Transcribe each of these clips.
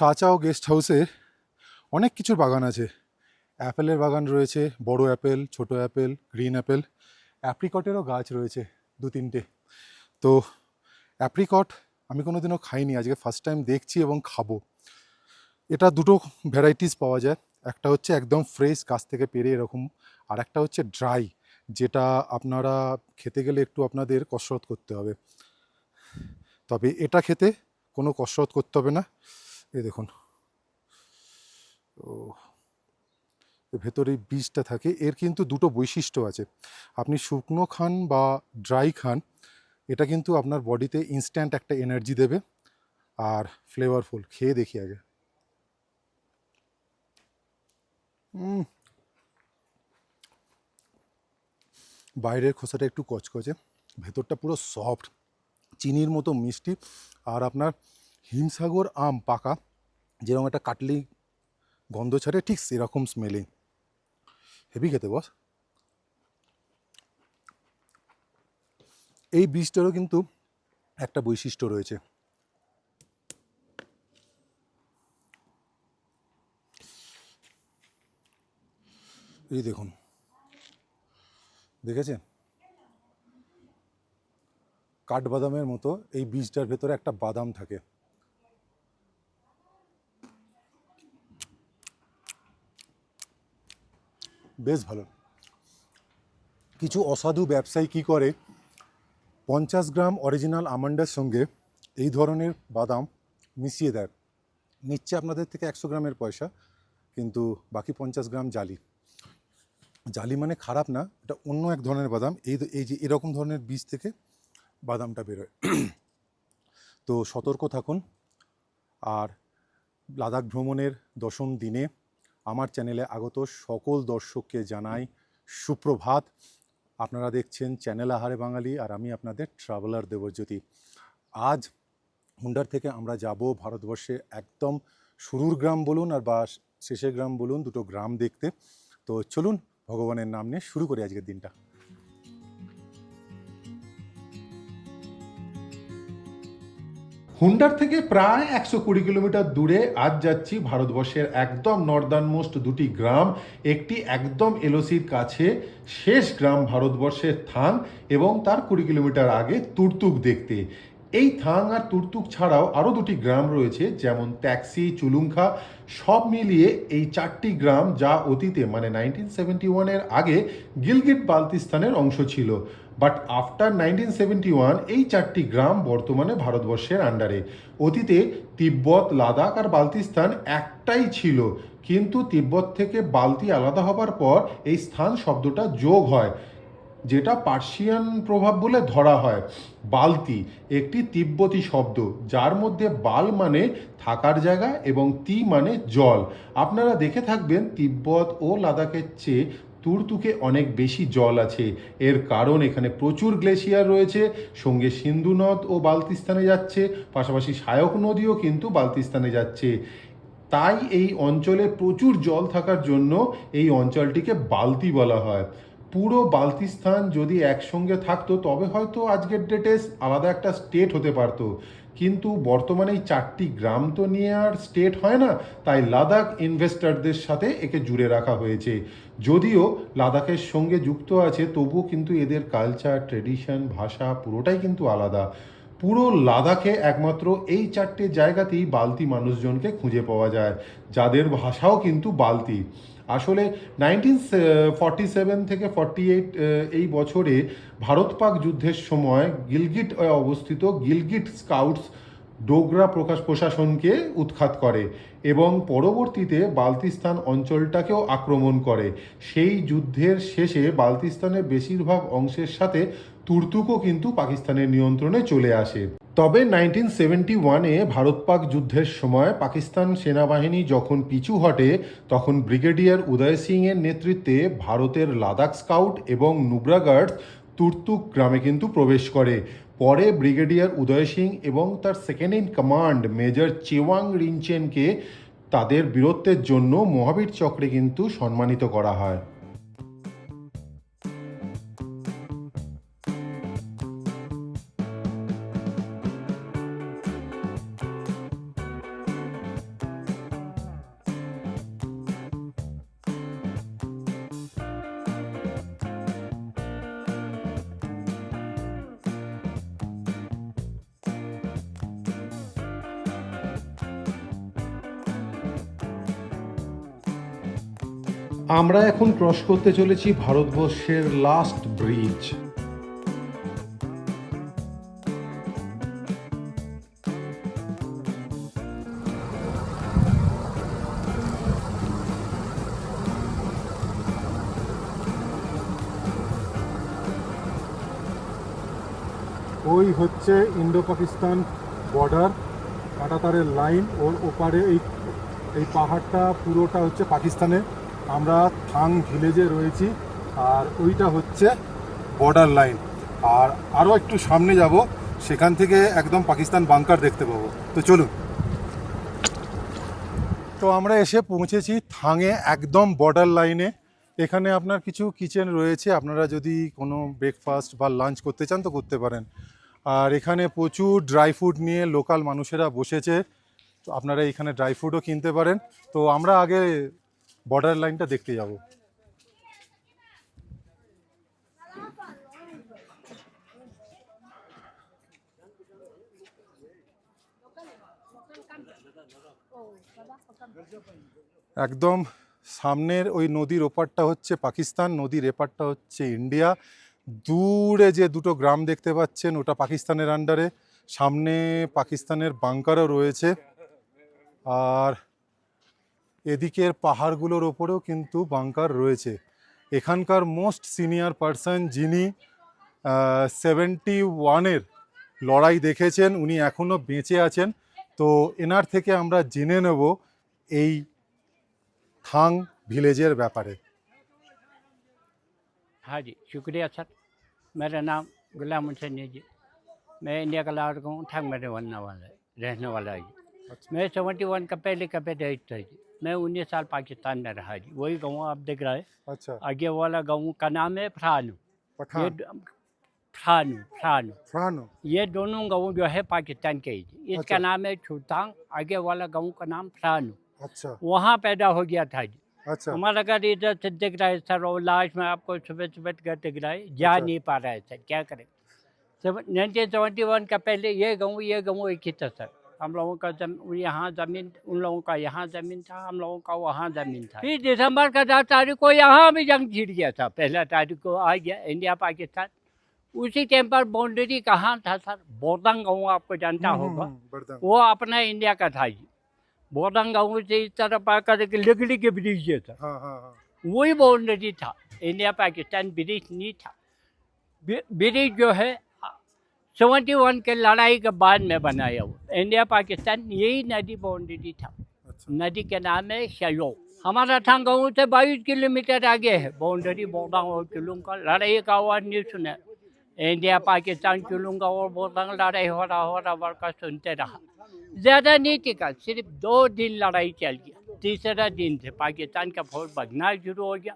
সাচাও guest হাউসে অনেক কিছুর বাগান আছে। অ্যাপেলের বাগান রয়েছে, বড় অ্যাপেল ছোট অ্যাপেল গ্রিন অ্যাপেল অ্যাপ্রিকটেরও গাছ রয়েছে দু তিনটে। তো অ্যাপ্রিকট আমি কোনোদিনও খাইনি, আজকে ফার্স্ট টাইম দেখছি এবং খাব। এটা দুটো ভ্যারাইটিস পাওয়া যায়, একটা হচ্ছে একদম ফ্রেশ গাছ থেকে পেরে এরকম, আর একটা হচ্ছে ড্রাই যেটা আপনারা খেতে গেলে একটু আপনাদের কসরত করতে হবে। তবে এটা খেতে কোনো কসরত করতে হবে না। এই দেখুন। ও ভেতরে বীজটা থাকে। এর কিন্তু দুটো বৈশিষ্ট্য আছে। আপনি শুকনো খান বা ড্রাই খান, এটা কিন্তু আপনার বডিতে ইনস্ট্যান্ট একটা এনার্জি দেবে আর ফ্লেভারফুল খেয়ে দেখি আগে। বাইরের খোসাটা একটু কচকচে। ভেতরটা পুরো সফট চিনির মতো মিষ্টি। আর আপনার হিমসাগর আম পাকা, যেরকম একটা কাটলি গন্ধ ছাড়ে, ঠিক সেরকম স্মেলিং হেভি খেতে বস এই বীজটারও কিন্তু একটা বৈশিষ্ট্য রয়েছে। এই দেখুন। দেখেছেন? কাঠবাদামের মতো এই বীজটার ভেতরে একটা বাদাম থাকে। বেশ ভালো। কিছু অসাধু ব্যবসায়ী কী করে? পঞ্চাশ গ্রাম অরিজিনাল আমন্ডের সঙ্গে এই ধরনের বাদাম মিশিয়ে দেয়। নিচ্ছে আপনাদের থেকে একশো গ্রামের পয়সা, কিন্তু বাকি পঞ্চাশ গ্রাম জালি। জালি মানে খারাপ না, এটা অন্য এক ধরনের বাদাম। এই এই যে এরকম ধরনের বীজ থেকে বাদামটা বেরোয় তো সতর্ক থাকুন। আর লাদাখ ভ্রমণের দশম দিনে আমার চ্যানেলে আগত সকল দর্শককে জানাই সুপ্রভাত। আপনারা দেখছেন চ্যানেল আহারে বাঙালি আর আমি আপনাদের ট্রাভেলার দেবজ্যোতি। আজ হুন্ডার থেকে আমরা যাব ভারতবর্ষে একদম শুরুর গ্রাম বলুন আর বা শেষের গ্রাম বলুন, দুটো গ্রাম দেখতে। তো চলুন, ভগবানের নাম নিয়ে শুরু করি আজকের দিনটা। হুন্ডার থেকে প্রায় একশো কুড়ি কিলোমিটার দূরে আজ যাচ্ছি ভারতবর্ষের একদম নর্দার্ন মোস্ট দুটি গ্রাম, একটি একদম এলওসির কাছে শেষ গ্রাম ভারতবর্ষের থান এবং তার কুড়ি কিলোমিটার আগে তুর্তুক দেখতে। এই থাং আর তুর্তুক ছাড়াও আরও দুটি গ্রাম রয়েছে, যেমন ট্যাক্সি, চুলুংখা, সব মিলিয়ে এই চারটি গ্রাম যা অতীতে মানে নাইনটিন সেভেন্টি ওয়ানের আগে গিলগিট বালতিস্তানের অংশ ছিল। But after nineteen seventy one এই চারটি গ্রাম বর্তমানে ভারতবর্ষের আন্ডারে অতীতে তিব্বত, লাদাখ আর বালতিস্তান একটাই ছিল। কিন্তু তিব্বত থেকে বালতি আলাদা হবার পর এই স্থান শব্দটা যোগ হয়, যেটা পার্সিয়ান প্রভাব বলে ধরা হয়। বালতি একটি তিব্বতী শব্দ, যার মধ্যে বাল মানে থাকার জায়গা এবং তি মানে জল। আপনারা দেখে থাকবেন তিব্বত ও লাদাখের চেয়ে তুর্তুকে অনেক বেশি জল আছে। এর কারণ এখানে প্রচুর গ্লেশিয়ার রয়েছে, সঙ্গে সিন্ধু নদ ও বালতিস্তানে যাচ্ছে, পাশাপাশি সায়ক নদীও কিন্তু বালতিস্তানে যাচ্ছে। তাই এই অঞ্চলে প্রচুর জল থাকার জন্য এই অঞ্চলটিকে বালতি বলা হয়। পুরো বালতিস্তান যদি একসঙ্গে থাকতো, তবে হয়তো আজকের ডেটে আলাদা একটা স্টেট হতে পারতো। কিন্তু বর্তমানে এই চারটি গ্রাম তো নিয়ে আর স্টেট হয় না, তাই লাদাখ ইনভেস্টরদের সাথে একে জুড়ে রাখা হয়েছে। যদিও লাদাখের সঙ্গে যুক্ত আছে, তবুও কিন্তু এদের কালচার ট্রেডিশন ভাষা পুরোটাই কিন্তু আলাদা। পুরো লাদাখে একমাত্র এই চারটে জায়গাতেই বালতি মানুষজনকে খুঁজে পাওয়া যায়, যাদের ভাষাও কিন্তু বালতি। আসলে নাইনটিন ফর্টি সেভেন থেকে ফর্টি এইট এই বছরে ভারত পাক যুদ্ধের সময় গিলগিট অবস্থিত গিলগিট স্কাউটস ডোগরা প্রকাশ প্রশাসনকে উৎখাত করে এবং পরবর্তীতে বালতিস্তান অঞ্চলটাকেও আক্রমণ করে। সেই যুদ্ধের শেষে বালতিস্তানের বেশিরভাগ অংশের সাথে তুর্তুকও কিন্তু পাকিস্তানের নিয়ন্ত্রণে চলে আসে। তবে নাইনটিন সেভেন্টি ওয়ানে ভারত পাক যুদ্ধের সময় পাকিস্তান সেনাবাহিনী যখন পিছু হটে, তখন ব্রিগেডিয়ার উদয় সিং এর নেতৃত্বে ভারতের লাদাখ স্কাউট এবং নুব্রা গার্ডস তুর্তুক গ্রামে কিন্তু প্রবেশ করে। পরে ব্রিগেডিয়ার উদয় সিং এবং তার second in command major Chewang রিনচেনকে তাদের বীরত্বের জন্য মহাবীর চক্রে কিন্তু সম্মানিত করা হয়। আমরা এখন ক্রস করতে চলেছি ভারতবর্ষের লাস্ট ব্রিজ ওই হচ্ছে ইন্ডো পাকিস্তান বর্ডার কাটাতারের লাইন ওর ওপারে এই এই পাহাড়টা পুরোটা হচ্ছে পাকিস্তানে। আমরা থাং ভিলেজে রয়েছি, আর ওইটা হচ্ছে বর্ডার লাইন। আর আরও একটু সামনে যাব, সেখান থেকে একদম পাকিস্তান বাংকার দেখতে পাবো। তো চলুন। তো আমরা এসে পৌঁছেছি থাঙে একদম বর্ডার লাইনে। এখানে আপনার কিছু কিচেন রয়েছে, আপনারা যদি কোনো ব্রেকফাস্ট বা লাঞ্চ করতে চান তো করতে পারেন। আর এখানে প্রচুর ড্রাই ফ্রুট নিয়ে লোকাল মানুষেরা বসেছে, তো আপনারা এখানে ড্রাই ফ্রুটও কিনতে পারেন। তো আমরা আগে বর্ডার লাইনটা দেখতে যাব। একদম সামনের ওই নদীর ওপারটা হচ্ছে পাকিস্তান, নদীর এপারটা হচ্ছে ইন্ডিয়া। দূরে যে দুটো গ্রাম দেখতে পাচ্ছেন, ওটা পাকিস্তানের আন্ডারে সামনে পাকিস্তানের বাংকারও রয়েছে। আর এদিকের পাহাড়গুলোর ওপরেও কিন্তু বাংকার রয়েছে এখানকার মোস্ট সিনিয়র পারসন যিনি সেভেন্টি ওয়ানের লড়াই দেখেছেন উনি এখনও বেঁচে আছেন তো এনার থেকে আমরা জেনে নেব এই থাং ভিলেজের ব্যাপারে हाँ जी शुक्रिया सर मेरा नाम गुलाम हुसैन है जी मैं इंडिया का लड़का हूँ ठग मेरे बनने वाला है रहने वाला है जी मैं सेवेंटी वन का पहले का पे रही था जी मैं उन्नीस साल पाकिस्तान में रहा जी वही गाँव आप देख रहे हैं। अच्छा। आगे वाला गाँव का नाम है फ्रानू। द- फ्रानू फ्रानू। ये दोनों गाँव जो है पाकिस्तान के ही। इसका अच्छा। नाम है छुतांग आगे वाला गाँव का नाम फ्रानू। अच्छा। वहाँ पैदा हो गया था जी। अच्छा। हमारा घर इधर से दिख रहा है सर और लास्ट में आपको सुबह सुबह घर दिख रहा है जा अच्छा। नहीं पा रहा है सर क्या करें? नाइनटीन सेवेंटी वन का पहले ये गाँव ये गाँव एक ही था सर। हम लोगों का जम यहाँ ज़मीन उन लोगों का यहाँ ज़मीन था हम लोगों का वहाँ ज़मीन था। फिर दिसंबर का दस तारीख को यहाँ भी जंग छिड़ गया था। पहला तारीख को आ गया इंडिया पाकिस्तान। उसी टाइम पर बाउंड्री कहाँ था सर? बोतंग गाँव आपको जानता हम्म, होगा। हम्म, वो अपना इंडिया का था जी बोतंग गाँव से इस तरफ़ आकर लकड़ी के ब्रिज सर हाँ हाँ हाँ। वही बाउंड्री था। इंडिया पाकिस्तान ब्रिज नहीं था। ब्रिज जो है सेवेंटी वन के लड़ाई के बाद में बनाया वो इंडिया पाकिस्तान यही नदी बाउंड्री था। अच्छा। नदी के नाम है शयो हमारा था गाँव से बाईस किलोमीटर आगे है। बाउंड्री बोतंग और चुलूंग का लड़ाई का आवाज़ नहीं सुना। इंडिया पाकिस्तान चुलूँगा और बोतंग लड़ाई हो रहा हो रहा वर्का सुनते रहा। ज़्यादा नहीं टिका सिर्फ़ दो दिन लड़ाई चल गया। तीसरा दिन से पाकिस्तान का फौज भगना शुरू हो गया।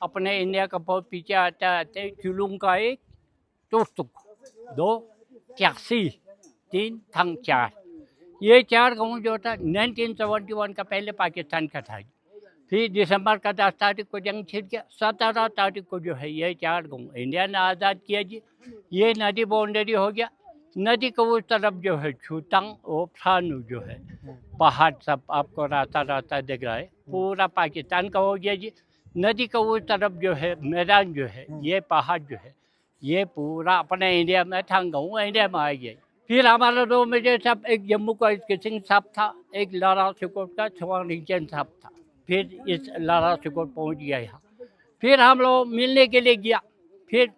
अपने इंडिया का फौज पीछे आते आते चुलूंग का एक टुकटुक दो इक्यासी तीन थंग चार ये चार गाँव जो था नाइनटीन सेवेंटी वन का पहले पाकिस्तान का था फिर दिसंबर का दस तारीख को जंग छिड़ गया सत्रह तारीख को जो है ये चार गाँव इंडिया ने आज़ाद किया जी ये नदी बाउंड्री हो गया नदी को उस तरफ़ जो है छूतंग और फानू जो है पहाड़ सब आपको रास्ता रास्ता दिख रहा है पूरा पाकिस्तान का हो गया जी नदी का उस तरफ़ जो है मैदान जो है ये पहाड़ जो है ये पूरा अपने इंडिया में था गाँव इंडिया में आ गया फिर हमारा दो में जो सब एक जम्मू का स्केचिंग साहब था एक लारा सिकोट का छवा रीजन साहब था फिर इस लारा सिकोट पहुँच गया यहाँ फिर हम लोग मिलने के लिए गया फिर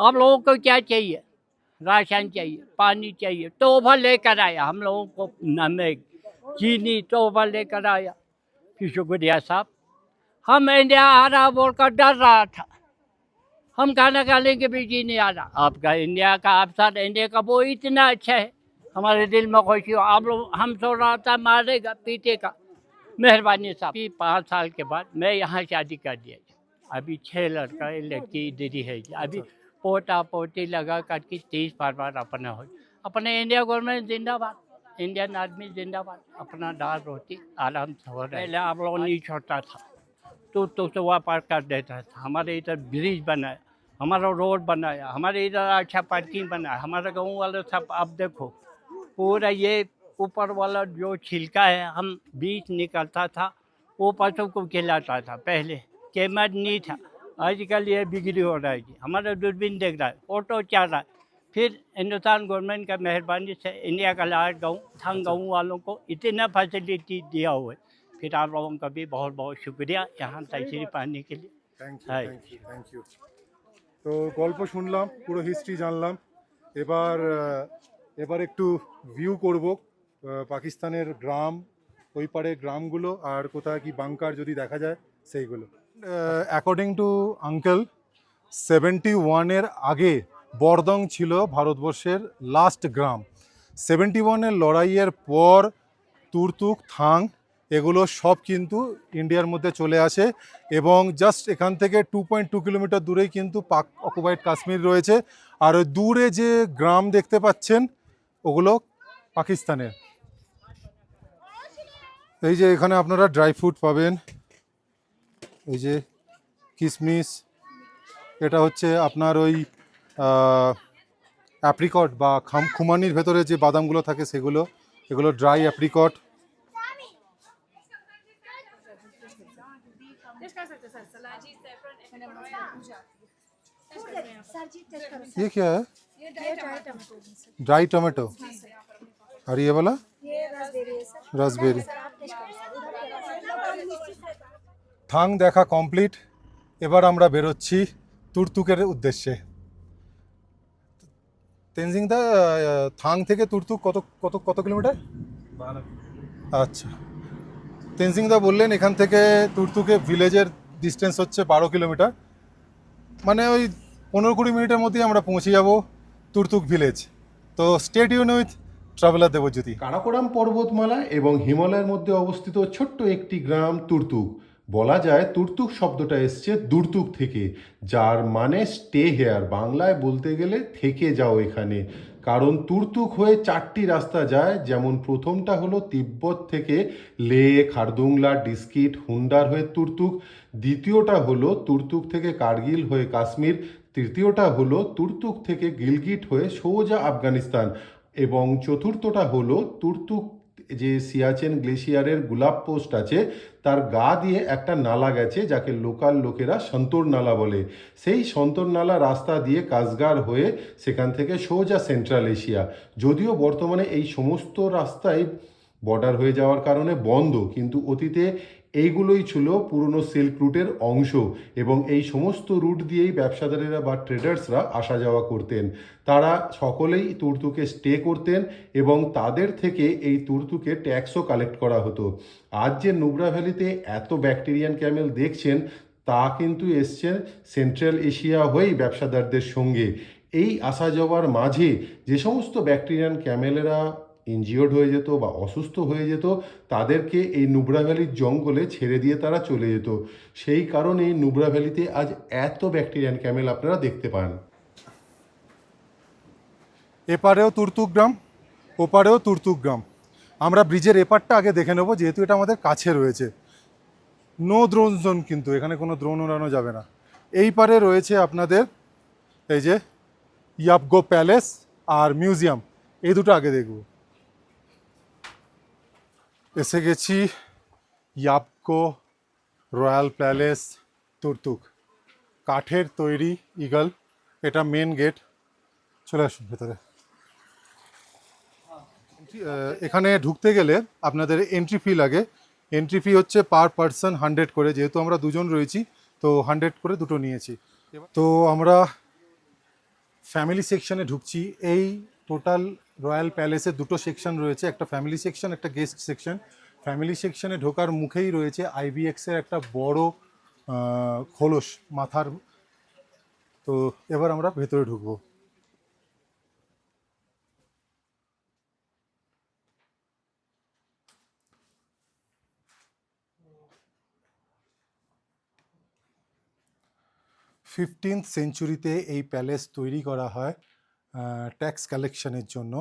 हम लोगों को क्या चाहिए राशन चाहिए पानी चाहिए तोहफा लेकर आया हम लोगों को नमक चीनी तोहफा लेकर आया फिर शुक्रिया साहब हम इंडिया आ रहा बोलकर डर रहा था हम गाना गा लेंगे भी जी नहीं आ रहा आपका इंडिया का अफसर इंडिया का वो इतना अच्छा है। हमारे दिल में खुशी हो। आप लोग, हम सो रहा था मारेगा, पीटेगा। मेहरबानी साहब। पाँच साल के बाद मैं यहाँ शादी कर दिया। अभी छः लड़का लड़की, दीदी है अभी पोता पोती लगा करके तीस बार बार अपना हो। अपने इंडिया गवर्नमेंट जिंदाबाद। इंडियन आर्मी जिंदाबाद। अपना दाल रोटी आराम से हो रहा है। पहले आप लोग नहीं छोड़ता था। तो तो पार कर देता था। हमारे इधर ब्रिज बनाया हमारा रोड बनाया हमारे इधर अच्छा पार्किंग बनाया हमारा गाँव वाले सब आप देखो पूरा ये ऊपर वाला जो छिलका है हम बीच निकलता था वो पशु को खिलाता था पहले कैमर नहीं था आजकल ये बिगड़ी हो रहा है जी हमारा दूरबीन देख रहा है ऑटो चल रहा है फिर हिंदुस्तान गवर्नमेंट का मेहरबानी से इंडिया का लार्ज गाँव थान गाँव वालों को इतना फैसिलिटी दिया हुआ है फिर आप लोगों का भी बहुत बहुत शुक्रिया यहाँ तशरीफ़ आने के लिए। थैंक यू थैंक यू তো গল্প শুনলাম, পুরো হিস্ট্রি জানলাম। এবার এবার একটু ভিউ করব পাকিস্তানের গ্রাম, ওই পারে গ্রামগুলো, আর কোথায় কি বাংকার যদি দেখা যায়, সেইগুলো। অ্যাকর্ডিং টু আঙ্কেল সেভেন্টি ওয়ানের আগে বর্দং ছিল ভারতবর্ষের লাস্ট গ্রাম। সেভেন্টি ওয়ানের লড়াইয়ের পর তুর্তুক থাং এগুলো সব কিন্তু ইন্ডিয়ার মধ্যে চলে আসে এবং জাস্ট এখান থেকে টু পয়েন্ট টু কিলোমিটার দূরেই কিন্তু পাক অকুপাইড কাশ্মীর রয়েছে। আর দূরে যে গ্রাম দেখতে পাচ্ছেন, ওগুলো পাকিস্তানের। এই যে এখানে আপনারা ড্রাই ফ্রুট পাবেন। এই যে কিশমিশ এটা হচ্ছে আপনার ওই অ্যাপ্রিকট বা খাম, খুমানির ভেতরে যে বাদামগুলো থাকে সেগুলো, এগুলো ড্রাই অ্যাপ্রিকট ये क्या है ये ड्राई टमाटो है सर ड्राई टमाटो और ये वाला ये रासबेरी है सर रासबेरी सर आप टेस्ट करो सर থাং দেখা কমপ্লিট এবার আমরা বেরোচ্ছি তুর্তুকের উদ্দেশ্যে তেনজিং দা আহ, থাং থেকে তুর্তুক কত কত কত কিলোমিটার আচ্ছা তেনজিং দা বললেন এখান থেকে তুর্তুকে ভিলেজের ডিস্টেন্স হচ্ছে বারো কিলোমিটার মানে ওই পনেরো কুড়ি মিনিটের মধ্যেই আমরা পৌঁছে যাব তুর্তুক ভিলেজ। তো স্টেট ইউন উইথ ট্রাভেলার দেবজ্যোতি। কারাকোরাম পর্বতমালা এবং হিমালয়ের মধ্যে অবস্থিত ছোট্ট একটি গ্রাম তুর্তুক। বলা যায় তুর্তুক শব্দটা এসছে দুর্তুক থেকে, যার মানে স্টে হেয়ার বাংলায় বলতে গেলে থেকে যাও এখানে। কারণ তুর্তুক হয়ে চারটি রাস্তা যায়। যেমন প্রথমটা হলো তিব্বত থেকে লে খারদুংলা, ডিস্কিট, হুন্ডার হয়ে তুর্তুক। দ্বিতীয়টা হলো তুর্তুক থেকে কার্গিল হয়ে কাশ্মীর। তৃতীয়টা হলো তুর্তুক থেকে গিলগিট হয়ে সোজা আফগানিস্তান। এবং চতুর্থটা হলো তুর্তুক যে সিয়াচেন গ্লেশিয়ারের গুলাব পোস্ট আছে, তার গা দিয়ে একটা নালা গেছে, যাকে লোকাল লোকেরা সন্তর নালা বলে। সেই সন্তর নালা রাস্তা দিয়ে কাজগার হয়ে সেখান থেকে সোজা সেন্ট্রাল এশিয়া। যদিও বর্তমানে এই সমস্ত রাস্তায় বর্ডার হয়ে যাওয়ার কারণে বন্ধ, কিন্তু অতীতে এইগুলোই ছিল পুরনো সিল্ক রুটের অংশ এবং এই সমস্ত রুট দিয়েই ব্যবসাদারেরা বা ট্রেডার্সরা আসা যাওয়া করতেন। তারা সকলেই তুর্তুকে স্টে করতেন এবং তাদের থেকে এই তুর্তুকে ট্যাক্সও কালেক্ট করা হতো। আজ যে নুব্রা ভ্যালিতে এত ব্যাকটেরিয়ান ক্যামেল দেখছেন, তা কিন্তু এসছেন সেন্ট্রাল এশিয়া হয়েই ব্যবসাদারদের সঙ্গে। এই আসা যাওয়ার মাঝে যে সমস্ত ব্যাকটেরিয়ান ক্যামেলেরা ইনজিওর্ড হয়ে যেত বা অসুস্থ হয়ে যেত, তাদেরকে এই নুব্রা ভ্যালির জঙ্গলে ছেড়ে দিয়ে তারা চলে যেত। সেই কারণে নুব্রা ভ্যালিতে আজ এত ব্যাকটেরিয়ান ক্যামেল আপনারা দেখতে পান। এপারেও তুর্তুক গ্রাম, ওপারেও তুর্তুক গ্রাম। আমরা ব্রিজের এপারটা আগে দেখে নেব, যেহেতু এটা আমাদের কাছে রয়েছে। নো দ্রোন জোন কিন্তু, এখানে কোনো দ্রোন উড়ানো যাবে না। এই পারে রয়েছে আপনাদের এই যে ইয়াবগো প্যালেস আর মিউজিয়াম এই দুটো আগে দেখব। এসে গেছি ইয়াবগো রয়্যাল প্যালেস, তুর্তুক। কাঠের তৈরি ইগল এটা মেন গেট চলে আসুন ভেতরে। এখানে ঢুকতে গেলে আপনাদের এন্ট্রি ফি লাগে। এন্ট্রি ফি হচ্ছে পার পার্সন হান্ড্রেড করে, যেহেতু আমরা দুজন রয়েছি, তো হান্ড্রেড করে দুটো নিয়েছি। তো আমরা ফ্যামিলি সেকশনে ঢুকছি। এই টোটাল রয়্যাল প্যালেসে দুটো সেকশন রয়েছে, একটা ফ্যামিলি সেকশন একটা গেস্ট সেকশন ফ্যামিলি সেকশনে ঢোকার মুখেই রয়েছে আইবিএক্সের একটা বড় খোলস মাথার। তো এবার আমরা ভেতরে ঢুকবো। ফিফটিন্থ সেঞ্চুরিতে এই প্যালেস তৈরি করা হয়। ট্যাক্স কালেকশনের জন্য।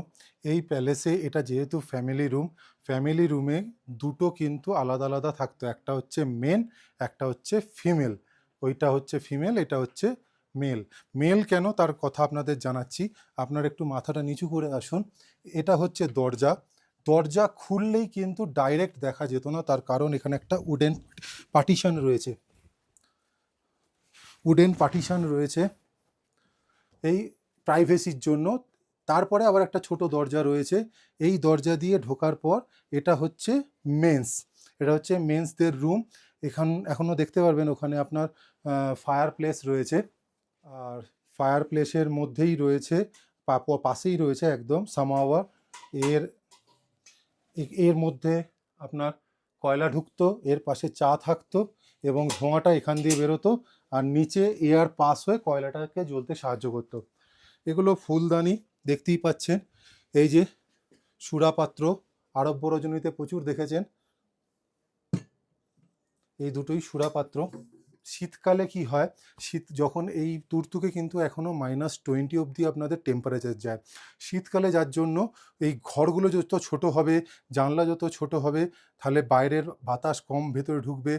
এই প্যালেসে এটা যেহেতু ফ্যামিলি রুম ফ্যামিলি রুমে দুটো কিন্তু আলাদা আলাদা থাকতো। একটা হচ্ছে মেন একটা হচ্ছে ফিমেল ওইটা হচ্ছে ফিমেল এটা হচ্ছে মেল মেল কেন? তার কথা আপনাদের জানাচ্ছি। আপনার একটু মাথাটা নিচু করে আসুন। এটা হচ্ছে দরজা। দরজা খুললেই কিন্তু ডাইরেক্ট দেখা যেত না। তার কারণ এখানে একটা উডেন পার্টিশন রয়েছে। উডেন পার্টিশন রয়েছে। এই প্রাইভেসির জন্য। তারপরে আবার একটা ছোট দরজা রয়েছে। এই দরজা দিয়ে ঢোকার পর এটা হচ্ছে মেন্স এটা হচ্ছে মেন্সদের রুম এখান, এখনও দেখতে পারবেন ওখানে আপনার ফায়ার প্লেস রয়েছে। আর ফায়ার প্লেসের মধ্যেই রয়েছে পাশেই রয়েছে একদম সামাওয়া এর এর মধ্যে আপনার কয়লা ঢুকতো, এর পাশে চা থাকতো এবং ধোঁয়াটা এখান দিয়ে বেরোতো। আর নিচে এয়ার পাস হয়ে কয়লাটাকে জ্বলতে সাহায্য করতো। এগুলো ফুলদানি, দেখতেই পাচ্ছেন। এই যে সুরাপাত্র আরব্য রজনীতে প্রচুর দেখেছেন। এই দুটোই সুরাপাত্র শীতকালে কি হয়, শীত যখন এই তুর্তুকে কিন্তু এখনও মাইনাস টোয়েন্টি অবধি আপনাদের টেম্পারেচার যায়। শীতকালে যার জন্য এই ঘরগুলো যত ছোট হবে, জানলা যত ছোট হবে, তাহলে বাইরের বাতাস কম ভেতরে ঢুকবে,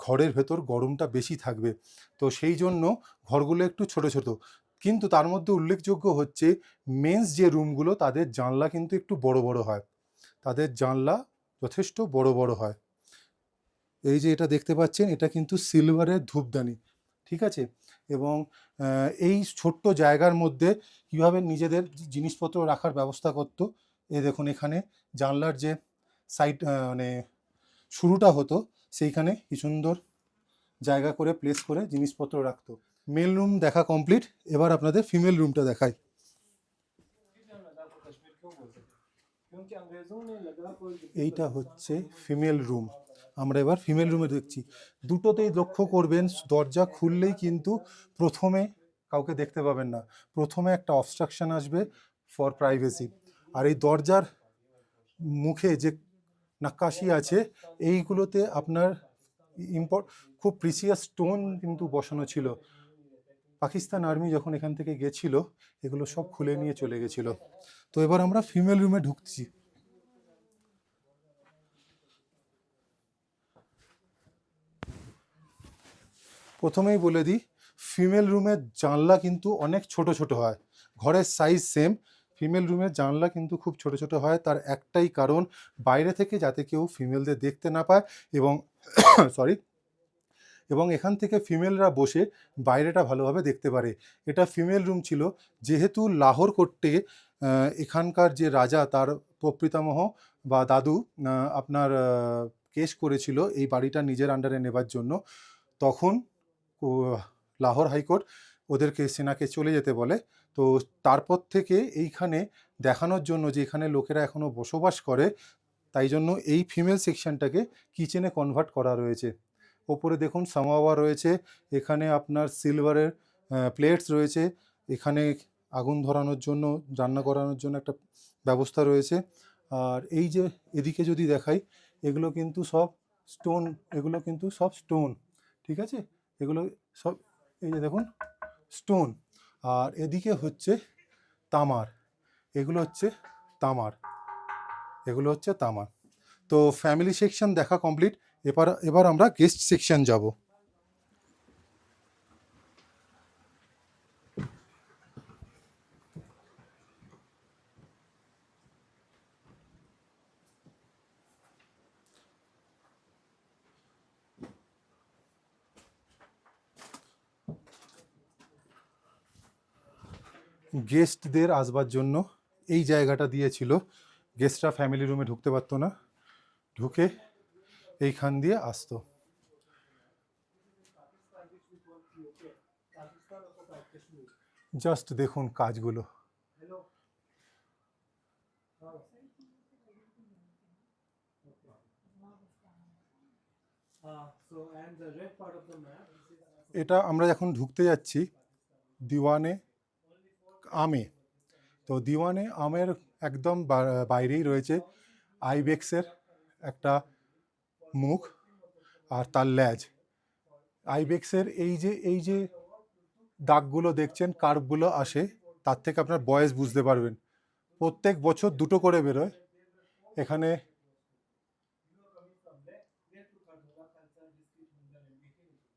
ঘরের ভেতর গরমটা বেশি থাকবে। তো সেই জন্য ঘরগুলো একটু ছোট ছোট। কিন্তু তার মধ্যে উল্লেখযোগ্য হচ্ছে মেন্স যে রুমগুলো, তাদের জানলা কিন্তু একটু বড় বড় হয়। তাদের জানলা যথেষ্ট বড় বড় হয়। এই যে এটা দেখতে পাচ্ছেন, এটা কিন্তু সিলভারের ধূপদানি, ঠিক আছে? এবং এই ছোট্ট জায়গার মধ্যে কীভাবে নিজেদের জিনিসপত্র রাখার ব্যবস্থা করতো, এ দেখুন এখানে জানলার যে সাইড মানে শুরুটা হতো, সেইখানে কি সুন্দর জায়গা করে, প্লেস করে জিনিসপত্র রাখতো। মেল রুম দেখা কমপ্লিট এবার আপনাদের ফিমেল রুমটা দেখাই। এইটা হচ্ছে ফিমেল রুম আমরা এবার ফিমেল রুমে দেখছি। দুটোতেই লক্ষ্য করবেন, দরজা খুললেই কিন্তু প্রথমে কাউকে দেখতে পাবেন না। প্রথমে একটা অবস্ট্রাকশন আসবে ফর প্রাইভেসি আর এই দরজার মুখে যে নাক্কাশি আছে, এইগুলোতে আপনার ইম্পর্ট খুব প্রিসিয়াস স্টোন কিন্তু বসানো ছিল। পাকিস্তান আর্মি যখন এখান থেকে গেছিল, এগুলো সব খুলে নিয়ে চলে গেছিল। তো এবার আমরা ফিমেল রুমে ঢুকছি। প্রথমেই বলে দিই, ফিমেল রুমের জানলা কিন্তু অনেক ছোট ছোট হয়। ঘরের সাইজ সেম ফিমেল রুমের জানলা কিন্তু খুব ছোট ছোট হয়। তার একটাই কারণ, বাইরে থেকে যাতে কেউ ফিমেলদের দেখতে না পায় এবং সরি এবং এখান থেকে ফিমেলরা বসে বাইরেটা ভালোভাবে দেখতে পারে। এটা ফিমেল রুম ছিল। যেহেতু লাহোর কোর্টে এখানকার যে রাজা তার প্রপিতামহ বা দাদু আপনার কেস করেছিল এই বাড়িটা নিজের আন্ডারে নেবার জন্য, তখন লাহোর হাইকোর্ট ওদেরকে সেনাকে চলে যেতে বলে। তো তারপর থেকে এইখানে দেখানোর জন্য যে এখানে লোকেরা এখনও বসবাস করে, তাই জন্য এই ফিমেল সেকশনটাকে কিচেনে কনভার্ট করা রয়েছে। ওপরে দেখুন সামাওয়া রয়েছে, এখানে আপনার সিলভারের প্লেটস রয়েছে, এখানে আগুন ধরানোর জন্য, রান্না করানোর জন্য একটা ব্যবস্থা রয়েছে। আর এই যে এদিকে যদি দেখাই, এগুলো কিন্তু সব স্টোন এগুলো কিন্তু সব স্টোন ঠিক আছে? এগুলো সব, এই যে দেখুন স্টোন আর এদিকে হচ্ছে তামার, এগুলো হচ্ছে তামার, এগুলো হচ্ছে তামার। তো ফ্যামিলি সেকশন দেখা কমপ্লিট এবার এবার আমরা গেস্ট সেকশন যাব। গেস্টদের আসবার জন্য এই জায়গাটা দিয়েছিল। গেস্টরা ফ্যামিলি রুমে ঢুকতে পারতো না। ঢুকে এইখান দিয়ে আসতো। জাস্ট দেখুন কাজগুলো। এটা আমরা এখন ঢুকতে যাচ্ছি দিওয়ানে আমে। তো দিওয়ানে আমের একদম বাইরেই রয়েছে আইবেক্সের একটা মুখ আর তার ল্যাজ। আইবেক্সের এই যে এই যে দাগগুলো দেখছেন, কার্ভগুলো আসে, তার থেকে আপনার বয়স বুঝতে পারবেন। প্রত্যেক বছর দুটো করে বেরোয়। এখানে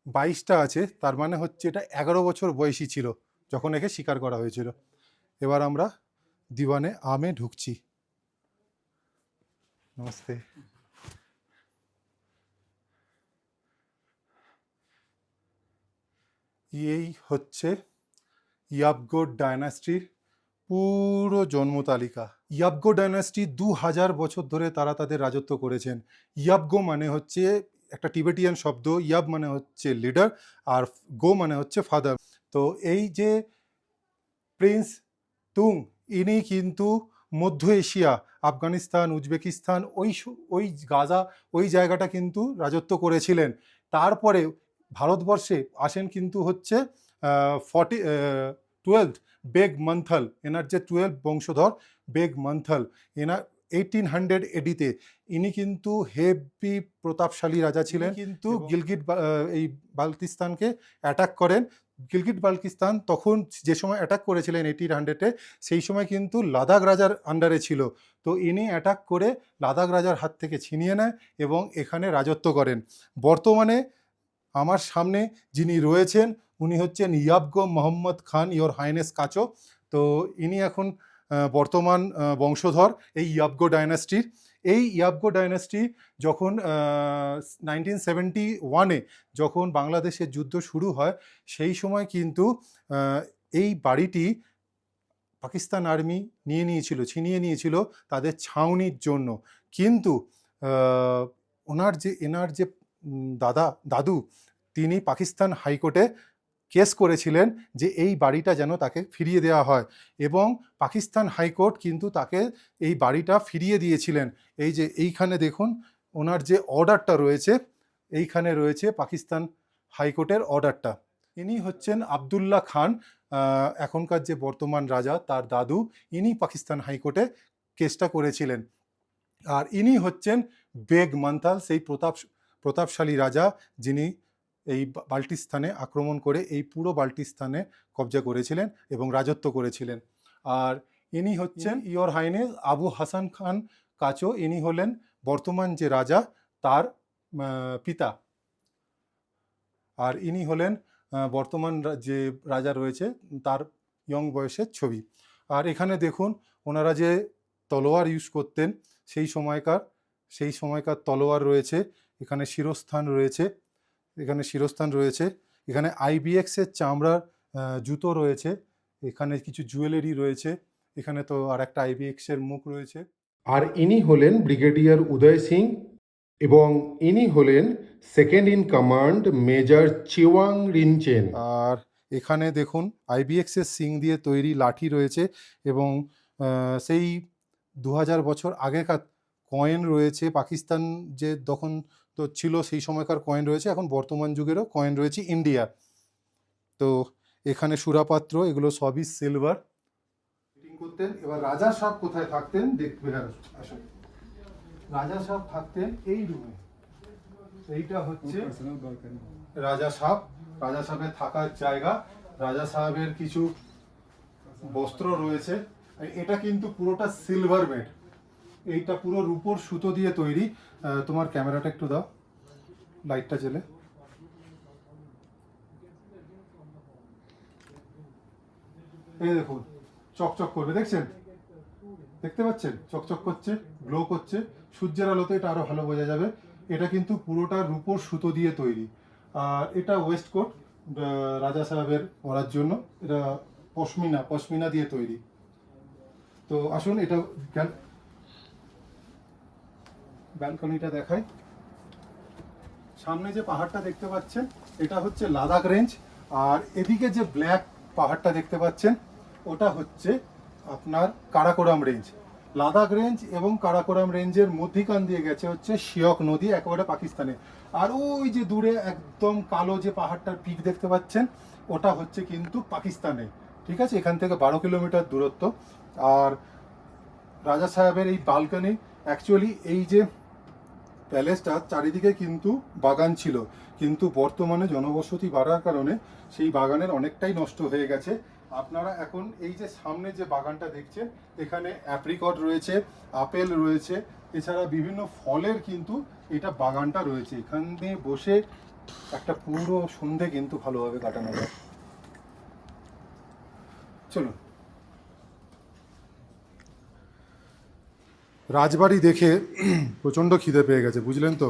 বাইশটা আছে, তার মানে হচ্ছে এটা এগারো বছর বয়সী ছিল, যখন একে শিকার করা হয়েছিল। এবার আমরা দিওয়ানে আমে ঢুকছি। নমস্তে। এই হচ্ছে ইয়াবগো ডায়নাস্টির পুরো জন্ম তালিকা। ইয়াবগো ডায়নাস্টি দু হাজার বছর ধরে তারা তাদের রাজত্ব করেছেন। ইয়াবগো মানে হচ্ছে একটা টিবেটিয়ান শব্দ, ইয়াব মানে হচ্ছে লিডার আর গো মানে হচ্ছে ফাদার। তো এই যে প্রিন্স তুং, ইনি কিন্তু মধ্য এশিয়া, আফগানিস্তান, উজবেকিস্তান, ওই ওই গাজা, ওই জায়গাটা কিন্তু রাজত্ব করেছিলেন। তারপরে ভারতবর্ষে আসেন কিন্তু হচ্ছে ফর্টি টুয়েলভ বেগ মন্থল। এনার যে টুয়েলভ বংশধর বেগ মন্থল এনার এইটিন হান্ড্রেড এডিতে ইনি কিন্তু হেভি প্রতাপশালী রাজা ছিলেন কিন্তু গিলগিট এই বাল্তিস্তানকে অ্যাটাক করেন। গিলগিট বালকিস্তান তখন যে সময় অ্যাটাক করেছিলেন এইটিন হান্ড্রেডে সেই সময় কিন্তু লাদাখ রাজার আন্ডারে ছিল। তো ইনি অ্যাটাক করে লাদাখ রাজার হাত থেকে ছিনিয়ে নেয় এবং এখানে রাজত্ব করেন। বর্তমানে আমার সামনে যিনি রয়েছেন, উনি হচ্ছেন ইয়াবগো মোহাম্মদ খান ইয়োর হাইনেস কাচো। তো ইনি এখন বর্তমান বংশধর এই ইয়াবগো ডায়নাস্টির এই ইয়াবগো ডায়নাস্টি যখন নাইনটিন সেভেন্টি ওয়ানে যখন বাংলাদেশের যুদ্ধ শুরু হয়, সেই সময় কিন্তু এই বাড়িটি পাকিস্তান আর্মি নিয়ে নিয়েছিল, ছিনিয়ে নিয়েছিল তাদের ছাউনির জন্য। কিন্তু ওনার যে, এনার যে দাদা, দাদু, তিনি পাকিস্তান হাইকোর্টে কেস করেছিলেন যে এই বাড়িটা যেন তাকে ফিরিয়ে দেওয়া হয় এবং পাকিস্তান হাইকোর্ট কিন্তু তাকে এই বাড়িটা ফিরিয়ে দিয়েছিলেন। এই যে এইখানে দেখুন, ওনার যে অর্ডারটা রয়েছে, এইখানে রয়েছে পাকিস্তান হাইকোর্টের অর্ডারটা। ইনি হচ্ছেন আবদুল্লাহ খান এখনকার যে বর্তমান রাজা, তার দাদু, ইনি পাকিস্তান হাইকোর্টে কেসটা করেছিলেন। আর ইনি হচ্ছেন বেগ মান্থাল সেই প্রতাপ প্রতাপশালী রাজা যিনি এই বাল্টিস্তানে আক্রমণ করে এই পুরো বাল্টিস্তানে কবজা করেছিলেন এবং রাজত্ব করেছিলেন। আর ইনি হচ্ছেন ইয়র হাইনেস আবু হাসান খান কাচো। ইনি হলেন বর্তমান যে রাজা তার পিতা। আর ইনি হলেন বর্তমান যে রাজা রয়েছে তার ইয়ং বয়সের ছবি। আর এখানে দেখুন ওনারা যে তলোয়ার ইউজ করতেন সেই সময়কার সেই সময়কার তলোয়ার রয়েছে এখানে শিরস্থান রয়েছে, এখানে শিরস্থান রয়েছে, এখানে আইবিএক্সের চামড়ার জুতো রয়েছে, এখানে কিছু জুয়েলারি রয়েছে, এখানে তো আর একটা আইবিএক্সের মুখ রয়েছে। আর ইনি হলেন ব্রিগেডিয়ার উদয় সিং এবং ইনি হলেন second in command major Chewang Rinchen আর এখানে দেখুন আইবিএক্সের সিং দিয়ে তৈরি লাঠি রয়েছে এবং সেই দু হাজার বছর আগেকার কয়েন রয়েছে, পাকিস্তান যে তখন তো ছিল সেই সময়কার কয়েন রয়েছে এখন বর্তমান যুগেরও কয়েন রয়েছে ইন্ডিয়া তো এখানে সুরাপাত্র এগুলো সবই সিলভার করতেন এবার রাজা সাহেব কোথায় থাকতেন দেখবে আসুন। রাজা সাহেব থাকতেন এই রুমে এইটা হচ্ছে রাজা সাহেব। রাজা সাহেবের থাকার জায়গা। রাজা সাহেবের কিছু বস্ত্র রয়েছে। এটা কিন্তু পুরোটা সিলভার মেড এইটা পুরো রূপোর সুতো দিয়ে তৈরি। তোমার ক্যামেরাটা একটু দাও। লাইটটা জ্বেলে। এই দেখুন, চকচক করবে, দেখছেন? দেখতে পাচ্ছেন? চকচক করছে, গ্লো করছে। সূর্যের আলোতে এটা আরও ভালো বোঝা যাবে। এটা কিন্তু পুরোটা রূপোর সুতো দিয়ে তৈরি। আর এটা ওয়েস্ট কোট রাজা সাহেবের পরার জন্য। এটা পশমিনা পশমিনা দিয়ে তৈরি। তো আসুন, এটা ব্যালকনিটা দেখাই। সামনে যে পাহাড়টা দেখতে পাচ্ছেন, এটা হচ্ছে লাদাখ রেঞ্জ। আর এদিকে যে ব্ল্যাক পাহাড়টা দেখতে পাচ্ছেন, ওটা হচ্ছে আপনার কারাকোরাম রেঞ্জ। লাদাখ রেঞ্জ এবং কারাকোরাম রেঞ্জের মধ্যিখান দিয়ে গেছে হচ্ছে শিয়ক নদী, একেবারে পাকিস্তানে আর ওই যে দূরে একদম কালো যে পাহাড়টার পিক দেখতে পাচ্ছেন, ওটা হচ্ছে কিন্তু পাকিস্তানে ঠিক আছে? এখান থেকে বারো কিলোমিটার দূরত্ব। আর রাজা সাহেবের এই বালকানি অ্যাকচুয়ালি এই যে প্যালেসটা চারিদিকে কিন্তু বাগান ছিল। কিন্তু বর্তমানে জনবসতি বাড়ার কারণে সেই বাগানের অনেকটাই নষ্ট হয়ে গেছে। আপনারা এখন এই যে সামনে যে বাগানটা দেখছেন, এখানে অ্যাপ্রিকট রয়েছে, আপেল রয়েছে, এছাড়া বিভিন্ন ফলের কিন্তু এটা বাগানটা রয়েছে। এখানে বসে একটা পুরো সন্ধে কিন্তু ভালোভাবে কাটানো যায়। চলুন। রাজবাড়ি দেখে প্রচণ্ড খিদে পেয়ে গেছে, বুঝলেন তো?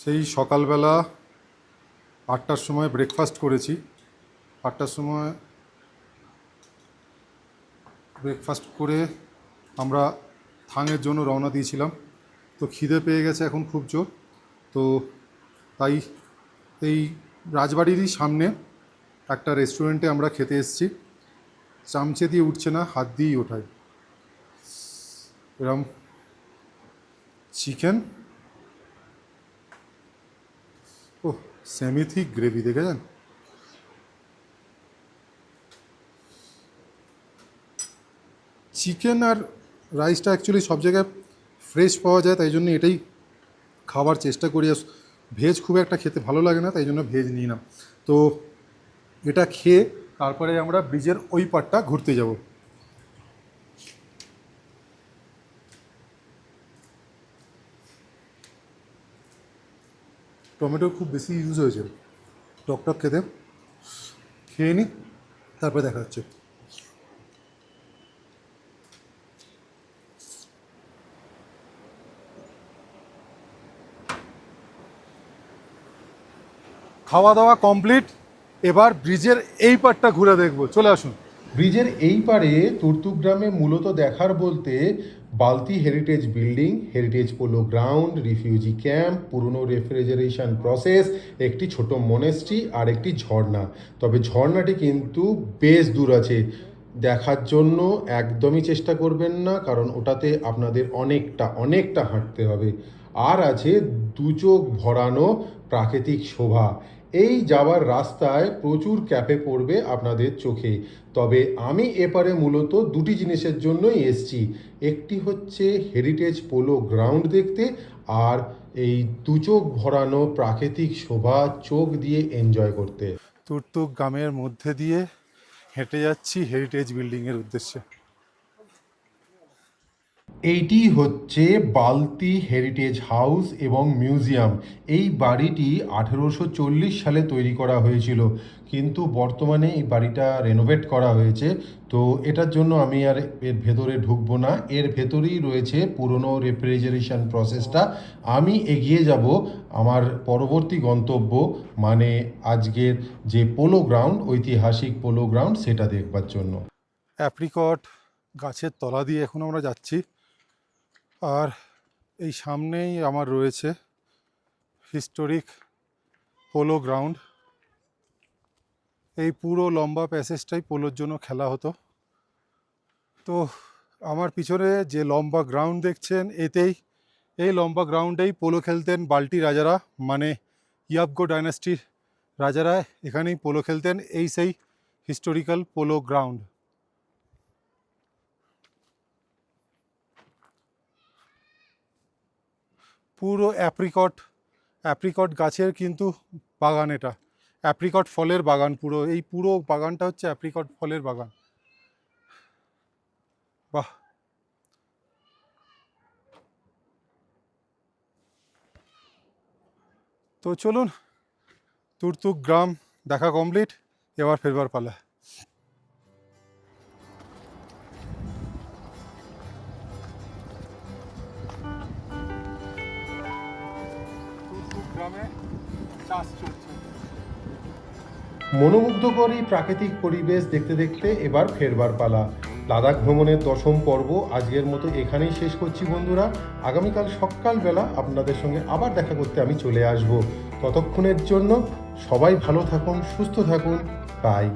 সেই সকালবেলা আটটার সময় ব্রেকফাস্ট করেছি। আটটার সময় ব্রেকফাস্ট করে আমরা থাঙের জন্য রওনা দিয়েছিলাম। তো খিদে পেয়ে গেছে এখন খুব জোর। তো তাই এই রাজবাড়িরই সামনে একটা রেস্টুরেন্টে আমরা খেতে এসেছি। চামচে দিয়ে উঠছে না, হাত দিয়েই ওঠায়। এরম চিকেন। ও সেমিথিক গ্রেভি, দেখেছেন? চিকেন আর রাইসটা অ্যাকচুয়ালি সব জায়গায় ফ্রেশ পাওয়া যায়, তাই জন্য এটাই খাওয়ার চেষ্টা করি। ভেজ খুব একটা খেতে ভালো লাগে না, তাই জন্য ভেজ নিই না। তো এটা খেয়ে তারপরে আমরা ব্রিজের ওই পারটা ঘুরতে যাব। টমেটো খুব বেশি ইউজ হয়েছে। টক টক খেতে। খেয়ে নিই তারপরে দেখা হচ্ছে। খাওয়া দাওয়া কমপ্লিট এবার ব্রিজের এই পারটা ঘুরে দেখব। চলে আসুন। ব্রিজের এই পারে তুর্তুক গ্রামে মূলত দেখার বলতে বালতি heritage building heritage polo ground refugee camp পুরনো রেফ্রিজারেশন প্রসেস একটি ছোট মনেস্ট্রি আর একটি ঝর্ণা। তবে ঝর্ণাটি কিন্তু বেশ দূর আছে। দেখার জন্য একদমই চেষ্টা করবেন না, কারণ ওটাতে আপনাদের অনেকটা অনেকটা হাঁটতে হবে। আর আছে দু চোখ ভরানো প্রাকৃতিক শোভা। এই যাওয়ার রাস্তায় প্রচুর ক্যাফে পড়বে আপনাদের চোখে। তবে আমি এপারে মূলত দুটি জিনিসের জন্যই এসছি। একটি হচ্ছে হেরিটেজ পোলো গ্রাউন্ড দেখতে আর এই দু চোখ ভরানো প্রাকৃতিক শোভা চোখ দিয়ে এনজয় করতে। তুর্তুক গ্রামের মধ্যে দিয়ে হেঁটে যাচ্ছি হেরিটেজ বিল্ডিংয়ের উদ্দেশ্যে। এইটি হচ্ছে বালতি হেরিটেজ হাউস এবং মিউজিয়াম। এই বাড়িটি আঠেরোশো চল্লিশ সালে তৈরি করা হয়েছিল, কিন্তু বর্তমানে এই বাড়িটা রেনোভেট করা হয়েছে। তো এটার জন্য আমি আর এর ভেতরে ঢুকবো না। এর ভেতরেই রয়েছে পুরনো রেফ্রিজারেশন প্রসেসটা আমি এগিয়ে যাব আমার পরবর্তী গন্তব্য মানে আজকের যে পোলো গ্রাউন্ড ঐতিহাসিক পোলো গ্রাউন্ড সেটা দেখবার জন্য। অ্যাপ্রিকট গাছের তলা দিয়ে এখন আমরা যাচ্ছি। আর এই সামনেই আমার রয়েছে হিস্টোরিক পোলো গ্রাউন্ড এই পুরো লম্বা প্যাসেজটাই পোলোর জন্য খেলা হতো। তো আমার পিছনে যে লম্বা গ্রাউন্ড দেখছেন, এতেই এই লম্বা গ্রাউন্ডেই পোলো খেলতেন বাল্টি রাজারা মানে ইয়াবগো ডাইনাস্টির রাজারা এখানেই পোলো খেলতেন। এই সেই হিস্টোরিক্যাল পোলো গ্রাউন্ড পুরো অ্যাপ্রিকট অ্যাপ্রিকট গাছের কিন্তু বাগান এটা। অ্যাপ্রিকট ফলের বাগান পুরো, এই পুরো বাগানটা হচ্ছে অ্যাপ্রিকট ফলের বাগান। বাহ! তো চলুন, তুর্তুক গ্রাম দেখা কমপ্লিট এবার ফেরবার পালা। চাষ চলছে। মনোমুগ্ধকর এই প্রাকৃতিক পরিবেশ দেখতে দেখতে এবার ফেরবার পালা। লাদাখ ভ্রমণের দশম পর্ব আজকের মতো এখানেই শেষ করছি বন্ধুরা। আগামীকাল সকালবেলা আপনাদের সঙ্গে আবার দেখা করতে আমি চলে আসব। ততক্ষণের জন্য সবাই ভালো থাকুন, সুস্থ থাকুন। বাই